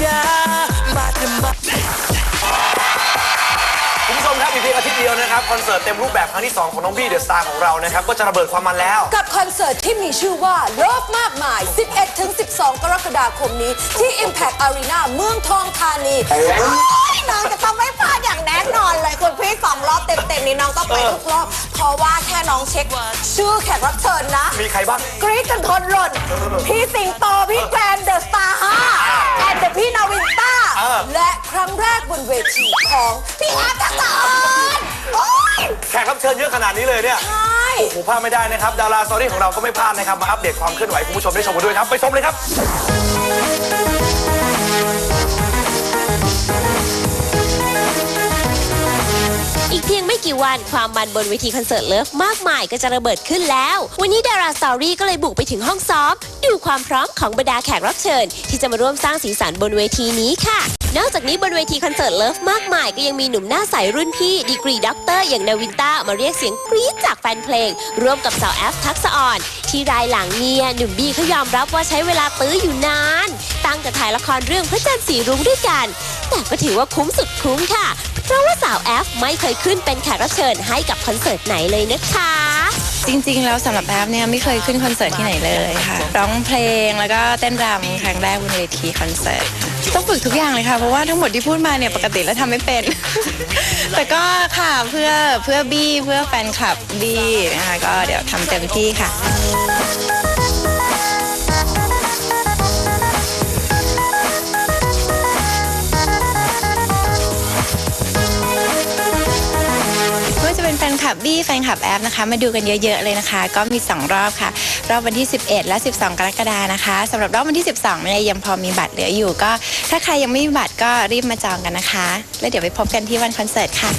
จ้ามาเถอะมาคุณผู้ชมครับอีกเพียงอาทิตย์เดียวนะครับคอนเสิร์ตเต็มรูปแบบครั้งที่ 2 ของน้องบี้เดอะสตาร์ของเรานะครับก็จะระเบิดความมันแล้ว กับคอนเสิร์ตที่มีชื่อว่าโลกมากมาย 11-12 กรกฎาคมนี้ที่ Impact Arena เมืองทองธานีน้องจะต้องไม่พลาดอย่างแน่นอนเลยคุณพี่สองรอบเต็มๆนี้น้องต้องไปทุกรอบเพราะว่าแค่น้องเช็ค ชื่อแขกรับเชิญนะ มีใครบ้างกรี๊ดกันทนหล่นพี่สิงโตพี่แกรนเดอะสตาร์ และครั้งแรกบนเวทีของพี่อาร์ตทักษะออนโอ๊ยแขกรับเชิญเยอะขนาดนี้เลยเนี่ย ใช่โอ้โหพลาดไม่ได้นะครับ ดาราสตอรี่ของเราก็ไม่พลาดนะครับ มาอัปเดตความเคลื่อนไหวให้คุณผู้ชมได้ชมกันด้วยครับ ไปชมเลยครับ อีกเพียงไม่กี่วันความมันบนเวทีคอนเสิร์ตเลิฟมากมายก็จะระเบิดขึ้นแล้ว วันนี้ดาราสตอรี่ก็เลยบุกไปถึงห้องซ้อม ดูความพร้อมของบรรดาแขกรับเชิญ ที่จะมาร่วมสร้างสีสันบนเวทีนี้ค่ะ นอกจากนี้บนเวทีคอนเสิร์ตเลิฟมากมายก็ยังมีหนุ่มหน้าใสรุ่นพี่ดีกรีด็อกเตอร์อย่างนาวินต้ามาเรียกเสียงกรี๊ดจากแฟนเพลง ร่วมกับสาวแอฟทักษอ่อน ที่รายหลังเนี่ยหนุ่มบี้เขายอมรับว่าใช้เวลาตื้ออยู่นาน ตั้งแต่ถ่ายละครเรื่องพระจันทร์สีรุ้งด้วยกัน แต่ก็ถือว่าคุ้มสุดคุ้มค่ะ เพราะว่าสาวแอฟไม่เคยขึ้นเป็นแขกรับเชิญให้กับคอนเสิร์ตไหนเลยนะคะ จริงๆ แล้วสำหรับแอฟเนี่ยไม่เคยขึ้นคอนเสิร์ตที่ไหนเลยค่ะ ร้องเพลงแล้วก็เต้นรำครั้งแรกบนเวทีคอนเสิร์ตต้องฝึกทุกอย่างเลยค่ะ เพราะว่าทั้งหมดที่พูดมาเนี่ยปกติแล้วทำไม่เป็น แต่ก็ค่ะเพื่อเพื่อบี้เพื่อแฟนคลับบี้นะคะก็เดี๋ยวทำเต็มที่ค่ะ นคลับบี้แฟนคลับแอปนะคะ มาดูกันเยอะ ๆ เลยนะคะ ก็มี 2 รอบค่ะ รอบวันที่ 11 และ 12 กรกฎานะคะสำหรับรอบวันที่ 12เนี่ยยังพอมีบัตรเหลืออยู่ ก็ถ้าใครยังไม่มีบัตรก็รีบมาจองกันนะคะ แล้วเดี๋ยวไปพบกันที่วันคอนเสิร์ตค่ะ